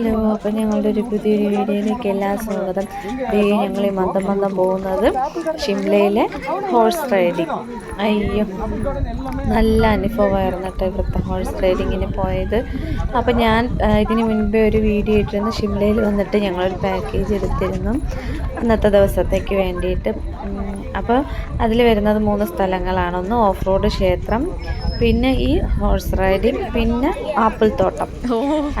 Hello അപ്പം ഞങ്ങളുടെ ഒരു പുതിയൊരു വീഡിയോയിലേക്ക് എല്ലാ സ്വാഗതം. ഞങ്ങൾ ഈ മന്ദം മന്ദം പോകുന്നത് ഷിംലയിലെ ഹോഴ്സ് റൈഡിങ്. അയ്യോ നല്ല അനുഭവമായിരുന്നു കേട്ടോ ഇവിടുത്തെ ഹോഴ്സ് റൈഡിങ്ങിന് പോയത്. അപ്പം ഞാൻ ഇതിന് മുൻപേ ഒരു വീഡിയോ ഇട്ടിരുന്നു. ഷിംലയിൽ വന്നിട്ട് ഞങ്ങളൊരു പാക്കേജ് എടുത്തിരുന്നു. അന്നത്തെ ദിവസത്തേക്ക് വേണ്ടിയിട്ട്. അപ്പോൾ അതിൽ വരുന്നത് മൂന്ന് സ്ഥലങ്ങളാണ്. ഒന്ന് ഓഫ് റോഡ് ക്ഷേത്രം പിന്നെ ഈ ഹോഴ്സ് റൈഡിങ് പിന്നെ ആപ്പിൾ തോട്ടം.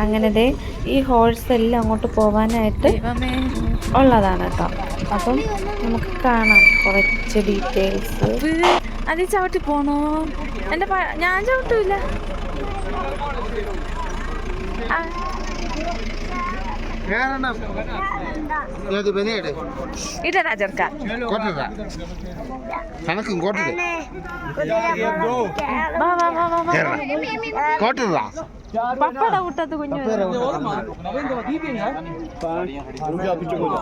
അങ്ങനത്തെ ഈ ഹോഴ്സ് എല്ലാം അങ്ങോട്ട് പോകാനായിട്ട് ഉള്ളതാണ് കേട്ടോ. അപ്പം നമുക്ക് കാണാം കുറച്ച് ഡീറ്റെയിൽസ് അതീ ചവിട്ടി പോണോ? എന്റെ ഞാൻ ചവിട്ടൂല. ഏത് ബനിയുടെ കുഞ്ഞു കണക്കും വാ വാ വാ വാ വാ കോട്ടര പപ്പട കൂട്ടത്ത് കുഞ്ഞു.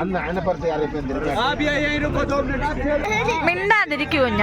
അന്ന് അതിനെപ്പുറത്ത് ആരെയും മിണ്ടാതിരിക്കൂ കുഞ്ഞ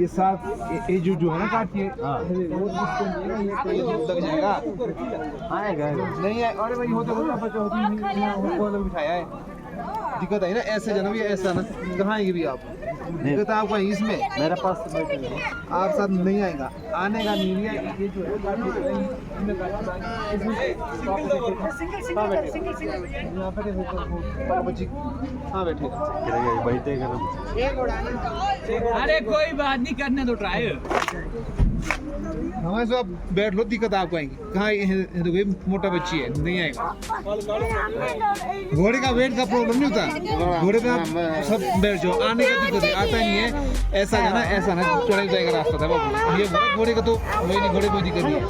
ये साथ ये, जो जो है ना काटिए है। जाएगा आएगा। नहीं आए अरे भाई होता होता बच्चा होती नहीं है, अलग बिठाया है। दिक्कत आई ना ऐसे जाना भी ऐसा ना कहाँ आएँगे भी आप? नहीं। तो आपका इसमें? मेरे पास आप साथ नहीं आएगा। आने का नहीं है बैठे अरे कोई बात नहीं करने दो ट्राई हाँ, हमारे साथ बैठ लो, दिक्कत आपको आएगी। कहाँ तो कोई मोटा बच्ची है, नहीं आएगा। घोड़े का वेट का प्रॉब्लम नहीं होता। घोड़े पे आप सब बैठ जाओ, आने का दिक्कत है आता नहीं है। ऐसा है ना, ऐसा ना चढ़ जाएगा रास्ता था, बाबू। ये घोड़े का तो वही नहीं, घोड़े कोई दिक्कत नहीं। है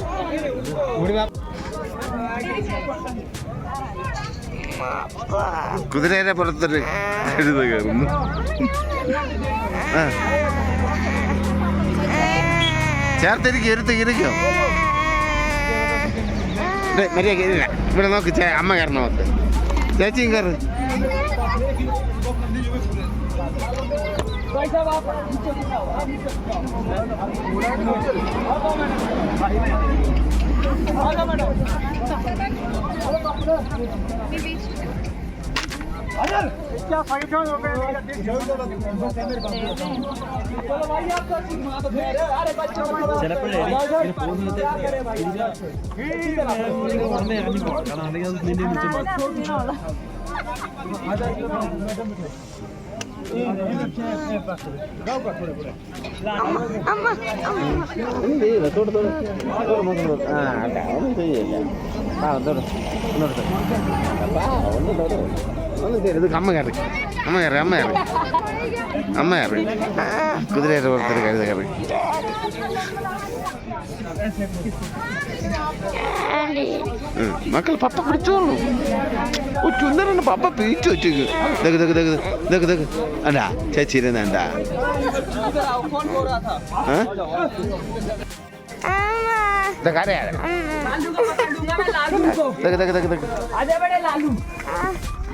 घोड़े आप ಕುದುರೆ ಬರುತ್ತಾರೆ ചേർത്തിരിക്കും ഇരുത്ത് ഇരിക്കോ മര്യാദ ഇവിടെ നോക്ക് ചേ അമ്മ കയറണം നോക്ക് ചേച്ചിയും കയറ്. ഒന്നും ചെയ്യില്ല തൊട്ട് തൊട്ട് തൊട്ട് നോക്ക് നോക്ക്. ആ അല്ല ഒന്നും അമ്മ കയറി. അമ്മ കയറി അമ്മ കയറി. കുതിരയുടെ പുറത്തൊരു കഴുത കയറി. മക്കൾ പപ്പ പിടിച്ചോളൂ. ഓ ചുന്നരന് दिखा रहे देख देख देख देख आजा बड़े लालू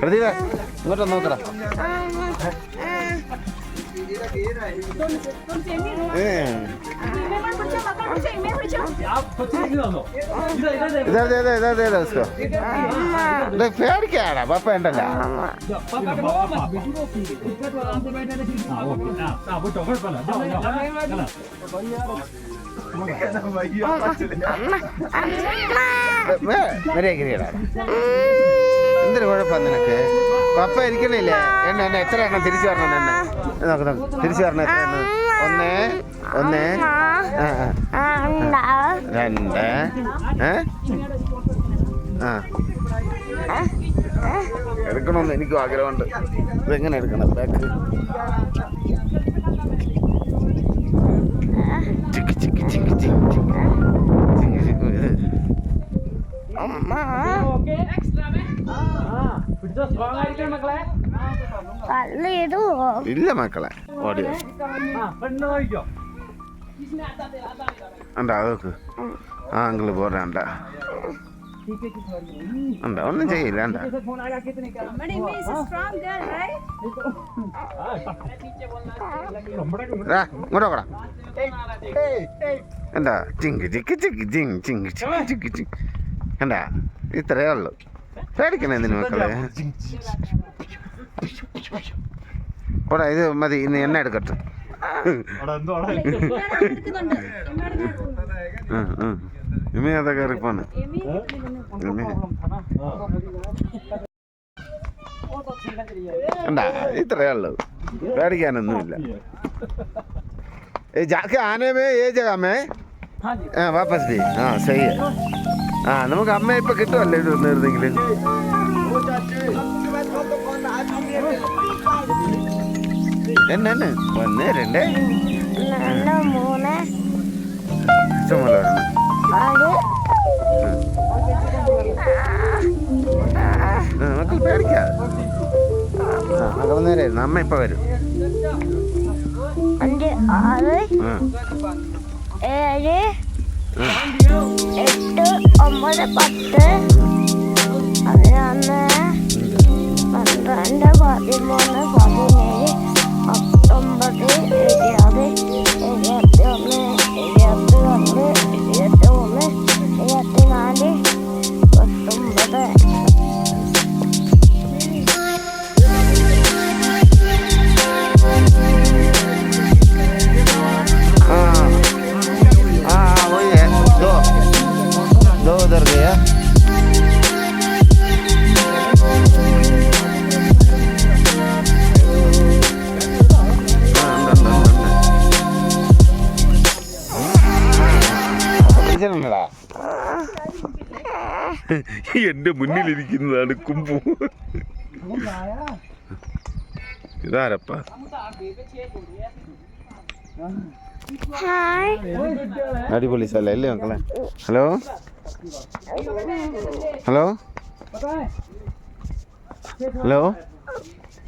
कर പപ്പ ഉണ്ടല്ലോ മര്യാദ എന്തൊരു കുഴപ്പം നിനക്ക്? പപ്പ ഇരിക്കണില്ലേ? എന്നെ എന്നെ എത്ര എണ്ണം തിരിച്ചു വരണം എന്നെ? നോക്ക് നോക്ക്. തിരിച്ചു വരണം എത്ര എണ്ണം? ഒന്ന് ഒന്ന്. രണ്ട്. ആ. എടുക്കണമെന്ന് എനിക്കും ആഗ്രഹമുണ്ട്. ഇതെങ്ങനെ എടുക്കണം? ബാക്ക് ചിക്ക് ചിക്ക് ചിക്ക് ചിക്ക് ചിക്ക്. ചിക്ക് ചിക്ക് ഇത്. അമ്മ. ഇല്ല മക്കളെ ഓടിയോ അണ്ട അതൊക്കെ ആ അങ്കിൾ പോരാണ്ട അണ്ട ഒന്നും ചെയ്യില്ല അണ്ട ദാ, ഇങ്ങോട്ട് നോക്കടാ എന്താ ചിങ്ക് ചിക്ക് ചിക്ക് ചിങ് ചിങ്ക് ചിക്ക് ചിക്ക് ചിക്ക് എന്താ ഇത്രയേ ഉള്ളു പേടിക്കണ എന്തിനു മക്കളെ ഓടാ ഇത് മതി ഇന്ന് എണ്ണ എടുക്കട്ടെ ഇമ്മ അതൊക്കെ കയറിപ്പോന്ന് എന്താ ഇത്രയേ ഉള്ളു പേടിക്കാനൊന്നുമില്ല ए जाके आने में ये जगह में ആ വാപ്പസ് ബി ആ സഹി ആ നമുക്ക് അമ്മ ഇപ്പൊ കിട്ടുമല്ലേ ഇത് വന്നിരുന്നെങ്കിൽ എന്നെ ഒന്ന് രണ്ട്. മൂന്ന്? ആ, മക്കൾ പേടിക്കാതെ നേരെ അമ്മ ഇപ്പൊ വരും. അഞ്ച് ആറ്. ഏഴ്. എട്ട്. ഒമ്പത് പത്ത്. പതിനൊന്ന് പന്ത്രണ്ട് പതിമൂന്ന് പതിനേഴ് പത്തൊമ്പത് ഇരുപത് ഇരുപത്തി ഒന്ന് എന്റെ മുന്നിലിരിക്കുന്നതാണ് കുമ്പു. ഇതാരപ്പ? അടിപൊളി സ്ഥലം അല്ലേ മക്കളെ? ഹലോ? ഹലോ? ഹലോ?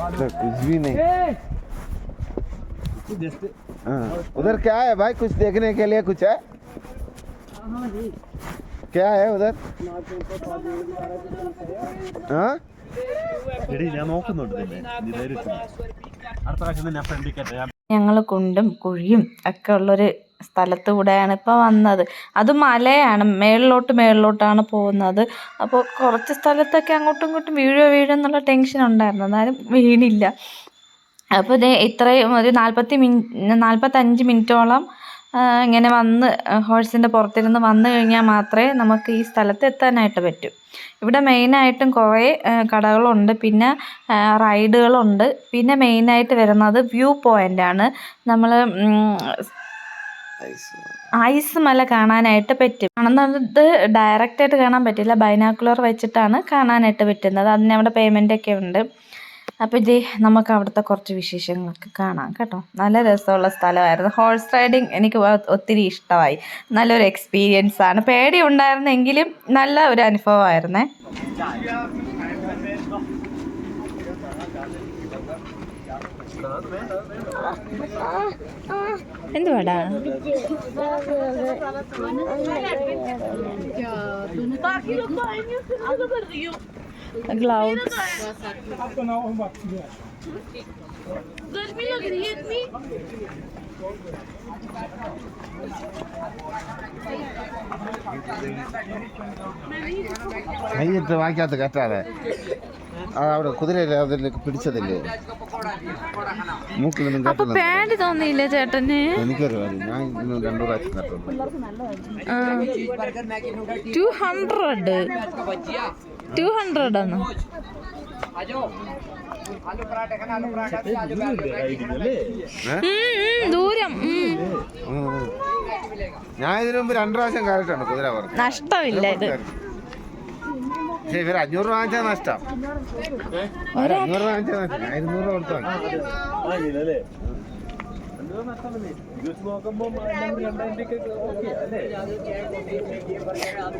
कुछ भी नहीं हाँ, उधर क्या है भाई कुछ देखने के लिए कुछ है क्या है उधर हाँ എടി ഞാൻ നോക്കുന്നുണ്ട് നിന്നെ നീ ധൈര്യത്തിൽ അടുത്ത പ്രാവശ്യം ഞാൻ ഫ്രണ്ടിൽ കയറ്റാം ഞാൻ ഞങ്ങൾ കുണ്ടും കുഴിയും ഒക്കെ ഉള്ളൊരു സ്ഥലത്ത് കൂടെയാണ് ഇപ്പോൾ വന്നത്. അത് മലയാണ്. മേളിലോട്ട് മേളിലോട്ടാണ് പോകുന്നത്. അപ്പോൾ കുറച്ച് സ്ഥലത്തൊക്കെ അങ്ങോട്ടും ഇങ്ങോട്ടും വീഴോ വീഴോ എന്നുള്ള ടെൻഷൻ ഉണ്ടായിരുന്നു. എന്നാലും വീണില്ല. അപ്പോൾ ഇതേ ഇത്രയും ഒരു നാൽപ്പത്തി മിൻ നാൽപ്പത്തഞ്ച് മിനിറ്റോളം ഇങ്ങനെ വന്ന് ഹോഴ്സിന്റെ പുറത്തിരുന്ന് വന്നു കഴിഞ്ഞാൽ മാത്രമേ നമുക്ക് ഈ സ്ഥലത്ത് എത്താനായിട്ട് പറ്റൂ. ഇവിടെ മെയിനായിട്ടും കുറേ കടകളുണ്ട്. പിന്നെ റൈഡുകളുണ്ട് പിന്നെ മെയിനായിട്ട് വരുന്നത് വ്യൂ പോയിന്റാണ് നമ്മൾ ഐസ് മല കാണാനായിട്ട് പറ്റും. ഡയറക്റ്റ് ആയിട്ട് കാണാൻ പറ്റില്ല. ബൈനാക്കുലർ വെച്ചിട്ടാണ് കാണാനായിട്ട് പറ്റുന്നത്. അതിന് അവിടെ പേയ്മെന്റ് ഒക്കെ ഉണ്ട്. അപ്പോൾ ഇതേ നമുക്ക് അവിടുത്തെ കുറച്ച് വിശേഷങ്ങളൊക്കെ കാണാം കേട്ടോ. നല്ല രസമുള്ള സ്ഥലമായിരുന്നു. ഹോഴ്സ് റൈഡിങ് എനിക്ക് ഒത്തിരി ഇഷ്ടമായി. നല്ലൊരു എക്സ്പീരിയൻസ് ആണ്. പേടി ഉണ്ടായിരുന്നെങ്കിലും നല്ല ഒരു അനുഭവമായിരുന്നേ. എന്തുവാടാ ഗ്ലൗസ് गर्मी लग रही है इतनी കൈയിട്ട് വാങ്ങിക്കാത്ത കയറ്റാതെ അവിടെ കുതിര അതിലേക്ക് പിടിച്ചതില്ലേ? മൂക്കിൽ അപ്പൊ പേടി തോന്നിയില്ലേ ചേട്ടന്? എനിക്കറിയാം ഞാൻ ഇന്ന് രണ്ടു പ്രാവശ്യം കയറ്റുള്ളൂ ടു ഹൺഡ്രഡ് ടു ഹൺഡ്രഡ് ആണ്? ദൂരം. ഞാൻ ഇതിനു മുമ്പ് രണ്ടു പ്രാവശ്യം കയറിയിട്ടുണ്ട് കുതിര പറഞ്ഞു നഷ്ടമില്ല ഇത്. പക്ഷേ ഇവർ അഞ്ഞൂറ് രൂപ വാങ്ങിച്ചാൽ നഷ്ടം. അഞ്ഞൂറ് രൂപ വാങ്ങിച്ചാൽ നഷ്ടം. ഞാൻ ഇരുന്നൂറ് രൂപ കൊടുത്തു വാങ്ങി.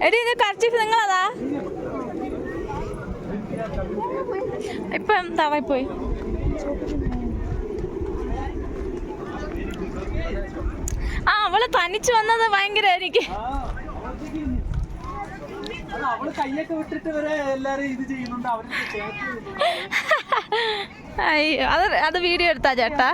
എടി ഇത് കർച്ചീഫ് നിങ്ങളതാ? ഇപ്പം തവായി പോയി. ആ അവൾ തനിച്ച് വന്നത് ഭയങ്കര എനിക്ക് അത് അത് വീഡിയോ എടുത്താ ചേട്ടാ.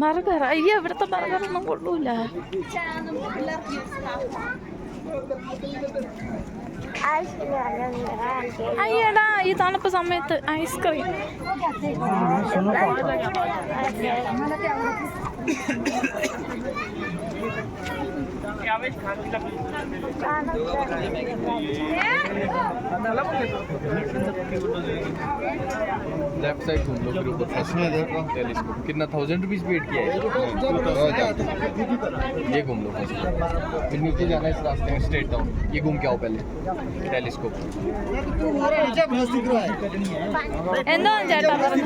ബർഗർ അയ്യോ ഇവിടുത്തെ ബർഗർ ഒന്നും കൊള്ളൂല. അയ്യടാ ഈ തണുപ്പ് സമയത്ത് ഐസ്ക്രീം लेफ्ट साइड घूम लो फिर ऊपर इसमें देखो टेलीस्कोप कितना थाउजेंड रुपीज पेड किया है ये घूम लो फर्स्ट फिर नीचे जाना है इस रास्ते में स्ट्रेट डाउन ये घूम के आओ पहले टेलीस्कोप എന്തോ ചേട്ടാ പറഞ്ഞു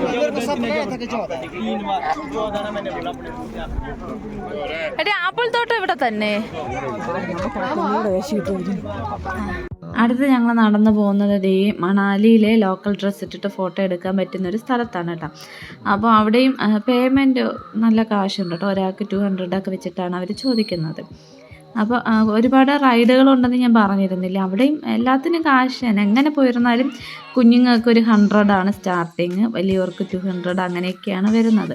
എടി ആപ്പിൾ തോട്ടം ഇവിടെ തന്നെ അടുത്ത് ഞങ്ങൾ നടന്നു പോകുന്നത് ഈ മണാലിയിലെ ലോക്കൽ ഡ്രസ്സ് ഇട്ടിട്ട് ഫോട്ടോ എടുക്കാൻ പറ്റുന്ന ഒരു സ്ഥലത്താണ് കേട്ടോ. അപ്പോൾ അവിടെയും പേയ്മെന്റ് നല്ല കാശുണ്ട് കേട്ടോ. ഒരാൾക്ക് ടു ഹൺഡ്രഡൊക്കെ വെച്ചിട്ടാണ് അവർ ചോദിക്കുന്നത്. അപ്പോൾ ഒരുപാട് റൈഡുകളുണ്ടെന്ന് ഞാൻ പറഞ്ഞിരുന്നില്ല. അവിടെയും എല്ലാത്തിനും കാശ് തന്നെ. എങ്ങനെ പോയിരുന്നാലും കുഞ്ഞുങ്ങൾക്ക് ഒരു ഹൺഡ്രഡാണ് സ്റ്റാർട്ടിങ് വലിയവർക്ക് ടു ഹൺഡ്രഡ് അങ്ങനെയൊക്കെയാണ് വരുന്നത്.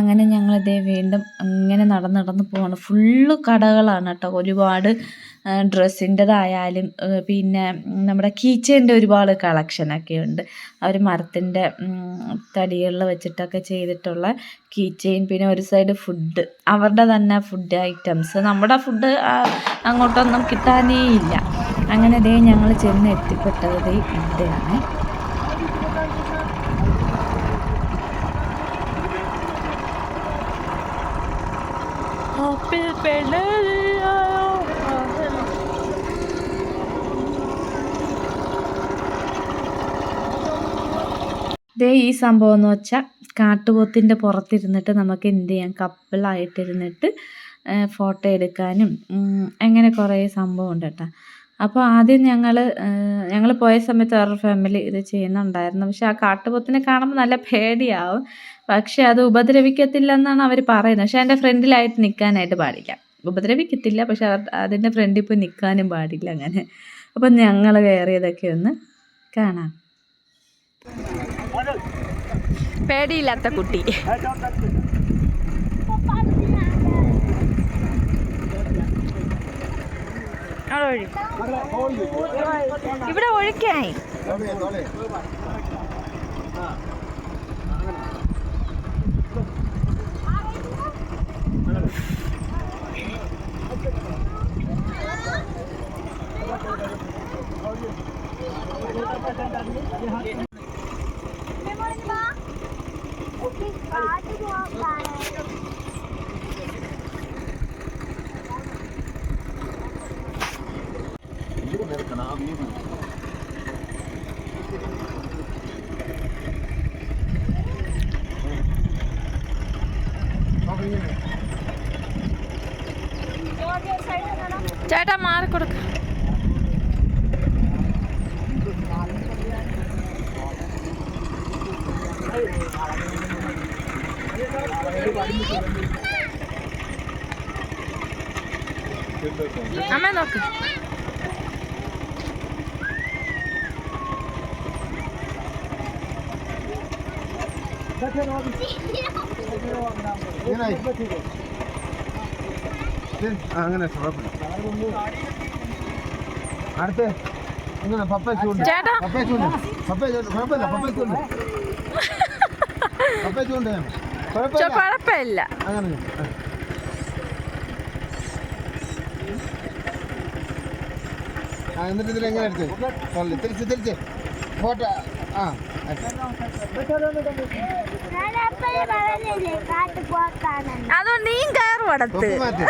അങ്ങനെ ഞങ്ങളിതേ വീണ്ടും അങ്ങനെ നടന്ന് നടന്ന് പോവാണ്. ഫുള്ള് കടകളാണ് കേട്ടോ ഒരുപാട് ഡ്രസ്സിന്റെതായാലും പിന്നെ നമ്മുടെ കീച്ചേന്റെ ഒരുപാട് കളക്ഷനൊക്കെ ഉണ്ട്. അവർ മരത്തിന്റെ തടികളിൽ വെച്ചിട്ടൊക്കെ ചെയ്തിട്ടുള്ള കീച്ചെയിൻ പിന്നെ ഒരു സൈഡ് ഫുഡ്. അവരുടെ തന്നെ ഫുഡ് ഐറ്റംസ്. നമ്മുടെ ഫുഡ് അങ്ങോട്ടൊന്നും കിട്ടാനേ ഇല്ല. അങ്ങനെ ദേ ഞങ്ങൾ ചെന്ന് എത്തിപ്പെട്ടത് ഇവിടെയാണ് ആപ്പിൾ പെണ്ണായോ ദേ ഈ സംഭവം എന്ന് വെച്ചാൽ കാട്ടുപോത്തിന്റെ പുറത്തിരുന്നിട്ട് നമുക്ക് എന്ത് ചെയ്യാം? കപ്പിളായിട്ടിരുന്നിട്ട് ഫോട്ടോ എടുക്കാനും അങ്ങനെ കുറേ സംഭവം ഉണ്ട് കേട്ടോ. അപ്പോൾ ആദ്യം ഞങ്ങൾ ഞങ്ങൾ പോയ സമയത്ത് വേറൊരു ഫാമിലി ഇത് ചെയ്യുന്നുണ്ടായിരുന്നു. പക്ഷെ ആ കാട്ടുപോത്തിനെ കാണുമ്പോൾ നല്ല പേടിയാവും. പക്ഷെ അത് ഉപദ്രവിക്കത്തില്ല എന്നാണ് അവർ പറയുന്നത്. പക്ഷെ അതിന്റെ ഫ്രണ്ടിലായിട്ട് നിൽക്കാനായിട്ട് പാടില്ല. ഉപദ്രവിക്കത്തില്ല പക്ഷെ അവർ അതിന്റെ ഫ്രണ്ടിൽ പോയി നിൽക്കാനും പാടില്ല അങ്ങനെ. അപ്പം ഞങ്ങൾ കയറിയതൊക്കെ ഒന്ന് കാണാം. പേടിയില്ലാത്ത കുട്ടി. ഇവിടെ ഒഴുക്കായി മാറി കൊടുക്ക അമ്മ നോക്ക്. ഇങ്ങനെ ഇത് ആ, അങ്ങനെ അടുത്ത് ഇങ്ങനെ പപ്പേ ചൂണ്ട് ചേട്ടാ. കുഴപ്പമില്ല അങ്ങനെ. എന്നിട്ട് ഇതിൽ എങ്ങനെ എടുത്ത്? തിരിച്ച് തിരിച്ച്. ഫോട്ടോ ആ അതുകൊണ്ട് നീ കയറും അടുത്ത് തൊപ്പി മാറ്റി.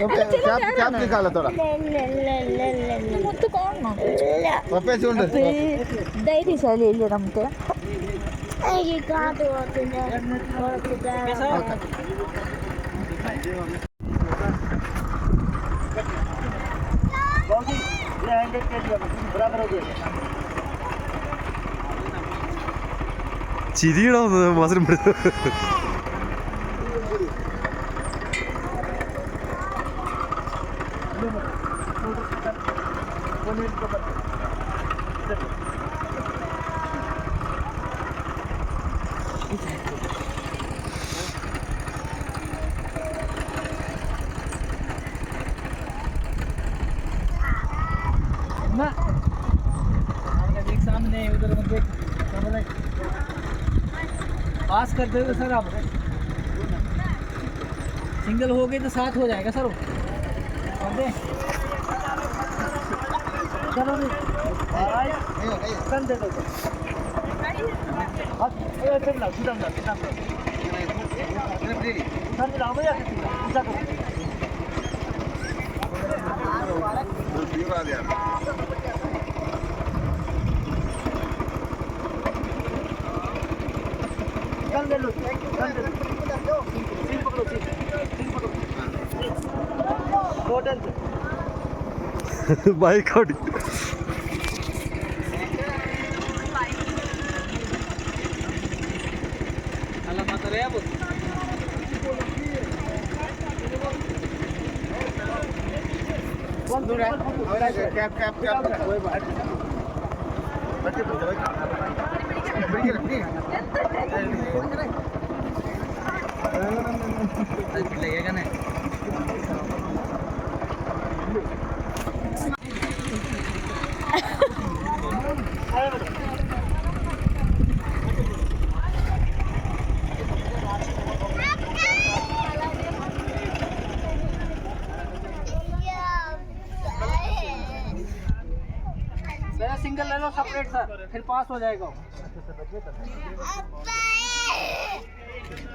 തൊപ്പി ക്യാപ് ക്യാപ്റ്റി കാലത്തോടെ ഇല്ല ഇല്ല ഇല്ല ഇല്ല ഇല്ല മുത്ത് കാണണം ഇല്ല പപ്പ ചൂണ്ട് ധൈര്യശാലി ഇല്ലേ നമുക്ക് എനിക്ക് കാട്ടു പോത്തിന്റെ रख दोगे सर आप। सिंगल हो गए तो साथ हो जाएगा सर चलो दे दो। सर लो कर दे लो सीन पकड़ो सीन सीन पकड़ो सिंगल ले लो सेपरेट सर फिर पास हो जाएगा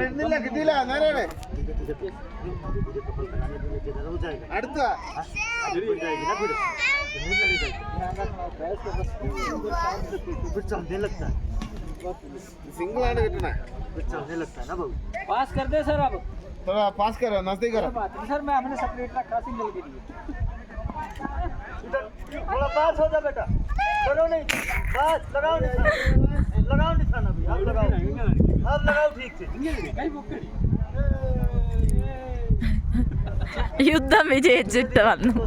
ரெண்டு இல்ல கிட்டில நேரே அடுத்த सिंगल आने कितना है लगता है ना बाबू पास कर दे सर अब तो पास करो नज़दीक करो सर मैं हमने सेपरेट रखा सिंगल के लिए थोड़ा पास हो जा बेटा करो नहीं बस लगाओ नहीं लगाओ नहीं थाना भैया लगाओ युद्ध में जे जिट वाला। दो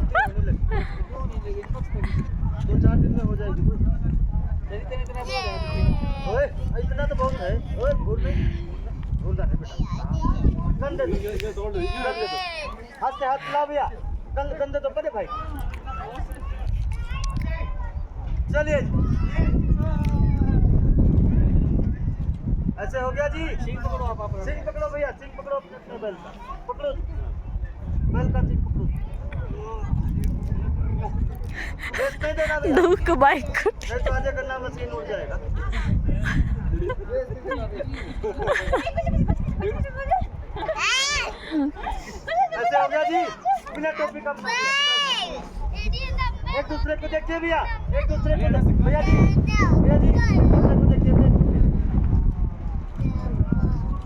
चलिए ऐसे हो गया जी। सिंह पकड़ो आप सिंह पकड़ो भैया सिंह पकड़ो अपने बैल का। पकड़ो। बैल का सिंह पकड़ो। दूक बाइक को। तो आगे करना मशीन उड़ जाएगा। ऐसे हो गया जी। बिना टोपी का एक दूसरे को देखिए भैया एक दूसरे को भैया जी भैया जी एक दूसरे को देखिए।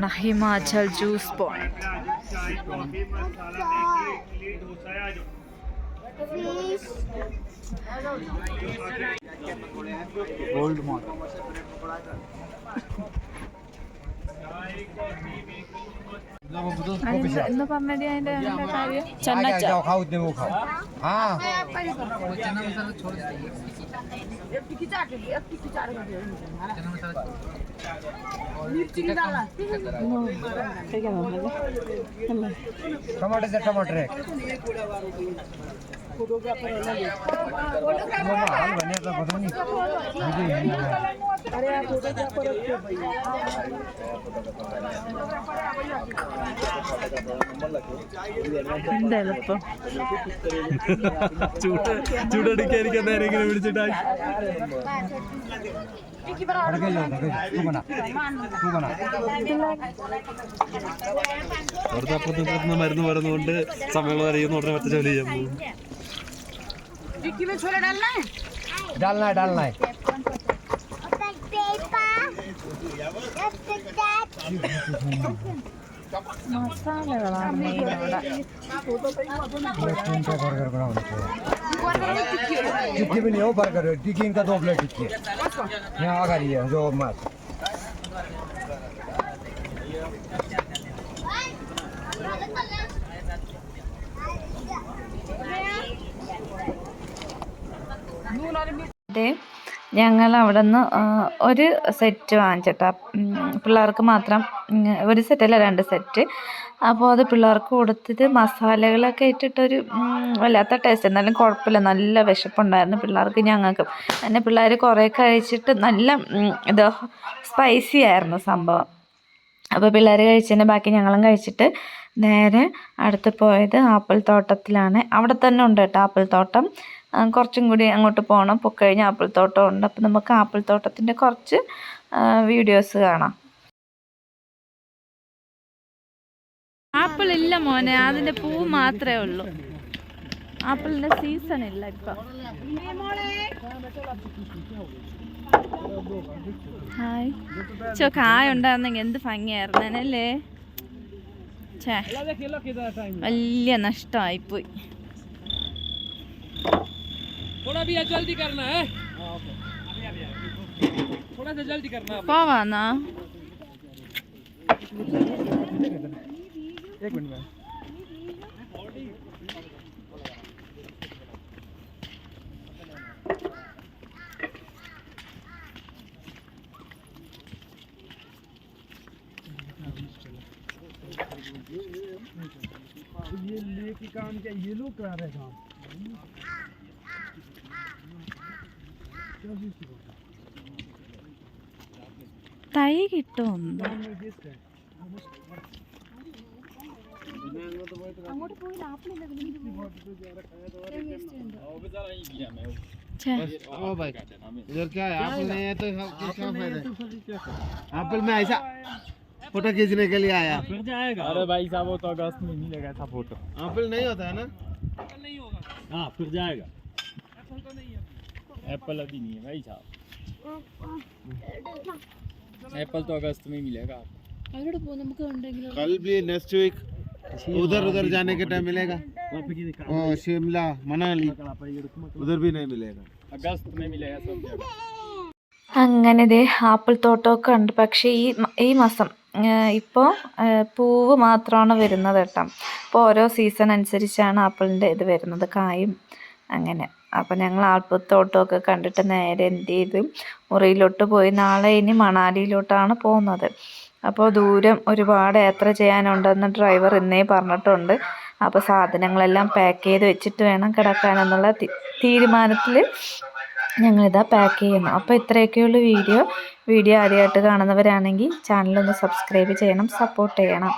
എനിക്ക് ഹിമാചൽ ജ്യൂസ് പോയിന്റ് fish എന്ന് പറഞ്ഞടി അതിന്റെ അതിന്റെ കാര്യം ചെന്നച്ച टमाटर से टमाटर है हाल बने ಟೊಮಾಟೊ ಟೊಮಾಟ್ರೆ എന്തായാലും ചൂട് ചൂടടിക്കാതിരിക്കാൻ ആരെങ്കിലും വിളിച്ചിട്ടായി അവിടുത്തെ അപ്പുറത്ത് ഇപ്പുറത്ത് മരുന്ന് മരുന്നുകൊണ്ട് സമയങ്ങൾ അറിയുന്ന ഉടനെ ഒറ്റ ജോലി ചെയ്യാൻ പോകും डालना है डालना है മസാലകളാണ് മെയിൻ അവിടെ टिक्की भी नहीं हो करो टिक्की इनका दो प्लेट टिक्की यहाँ आगा रही है जो मत नून ഞങ്ങൾ അവിടെ നിന്ന് ഒരു സെറ്റ് വാങ്ങിച്ചിട്ടാ. പിള്ളേർക്ക് മാത്രം ഒരു സെറ്റല്ല രണ്ട് സെറ്റ്. അപ്പോൾ അത് പിള്ളേർക്ക് കൊടുത്തിട്ട് മസാലകളൊക്കെ ഇട്ടിട്ടൊരു വല്ലാത്ത ടേസ്റ്റ് എന്നാലും കുഴപ്പമില്ല. നല്ല വിശപ്പുണ്ടായിരുന്നു പിള്ളേർക്ക് ഞങ്ങൾക്ക്. പിന്നെ പിള്ളേർ കുറേ കഴിച്ചിട്ട് നല്ല ഇത് സ്പൈസി ആയിരുന്നു സംഭവം. അപ്പോൾ പിള്ളേർ കഴിച്ചതിന്റെ ബാക്കി ഞങ്ങളും കഴിച്ചിട്ട് നേരെ അടുത്ത് പോയത് ആപ്പിൾ തോട്ടത്തിലാണ്. അവിടെ തന്നെ ഉണ്ട് കേട്ടോ ആപ്പിൾ തോട്ടം. കുറച്ചും കൂടി അങ്ങോട്ട് പോകണം പൊക്കഴിഞ്ഞ് ആപ്പിൾ തോട്ടം ഉണ്ട്. അപ്പോൾ നമുക്ക് ആപ്പിൾ തോട്ടത്തിന്റെ കുറച്ച് വീഡിയോസ് കാണാം. ആപ്പിൾ ഇല്ല മോനെ. അതിന്റെ പൂ മാത്രമേ ഉള്ളൂ. ആപ്പിളിന്റെ സീസൺ ഇല്ല ഇപ്പൊ. ഹായ്. ചോ കായ ഉണ്ടായിരുന്നെങ്കിൽ എന്ത് ഭംഗിയായിരുന്നേനല്ലേ ചേ വലിയ നഷ്ടമായിപ്പോയി. थोड़ा भी जल्दी करना है। हाँ, थोड़ा सा जल्दी करना पावा ना। एक मिनट में। ये लेके काम क्या ये लोग करा रहे काम? भाई इधर क्या है तो क्या फ़ायदा में ऐसा फ़ोटो खींचने के लिए आया फिर जाएगा अरे भाई साहब वो तो अगस्त में नहीं लगा था फ़ोटो एप्पल नहीं होता है ना नहीं होगा हाँ फिर जाएगा। एप्पल अभी नहीं है भाई साहब एप्पल तो अगस्त में मिलेगा कल भी नेक्स्ट वीक उधर उधर जाने के टाइम मिलेगा ओ, शिमला मनाली उधर भी नहीं मिलेगा अगस्त में मिलेगा सब जगह അങ്ങനെ ദേ ആപ്പിൾ തോട്ടമൊക്കെ ഉണ്ട് പക്ഷേ ഈ മ- ഈ മാസം ഇപ്പോൾ പൂവ് മാത്രമാണ് വരുന്നത് കേട്ടോ അപ്പോൾ ഓരോ സീസൺ അനുസരിച്ചാണ് ആപ്പിളിൻ്റെ ഇത് വരുന്നത് കായും അങ്ങനെ അപ്പോൾ ഞങ്ങൾ ആൽപ്പത്തോട്ടമൊക്കെ കണ്ടിട്ട് നേരെ എന്ത് ചെയ്ത് മുറിയിലോട്ട് പോയി. നാളെ ഇനി മണാലിയിലോട്ടാണ് പോകുന്നത്. അപ്പോൾ ദൂരം ഒരുപാട് യാത്ര ചെയ്യാനുണ്ടെന്ന് ഡ്രൈവർ ഇന്നേ പറഞ്ഞിട്ടുണ്ട്. അപ്പോൾ സാധനങ്ങളെല്ലാം പാക്ക് ചെയ്ത് വെച്ചിട്ട് വേണം കിടക്കാനെന്നുള്ള തീരുമാനത്തിൽ ഞങ്ങളിതാ പാക്ക് ചെയ്യുന്നു. അപ്പോൾ ഇത്രയൊക്കെയുള്ള വീഡിയോ. വീഡിയോ ആദ്യമായിട്ട് കാണുന്നവരാണെങ്കിൽ ചാനലൊന്ന് സബ്സ്ക്രൈബ് ചെയ്യണം സപ്പോർട്ട് ചെയ്യണം.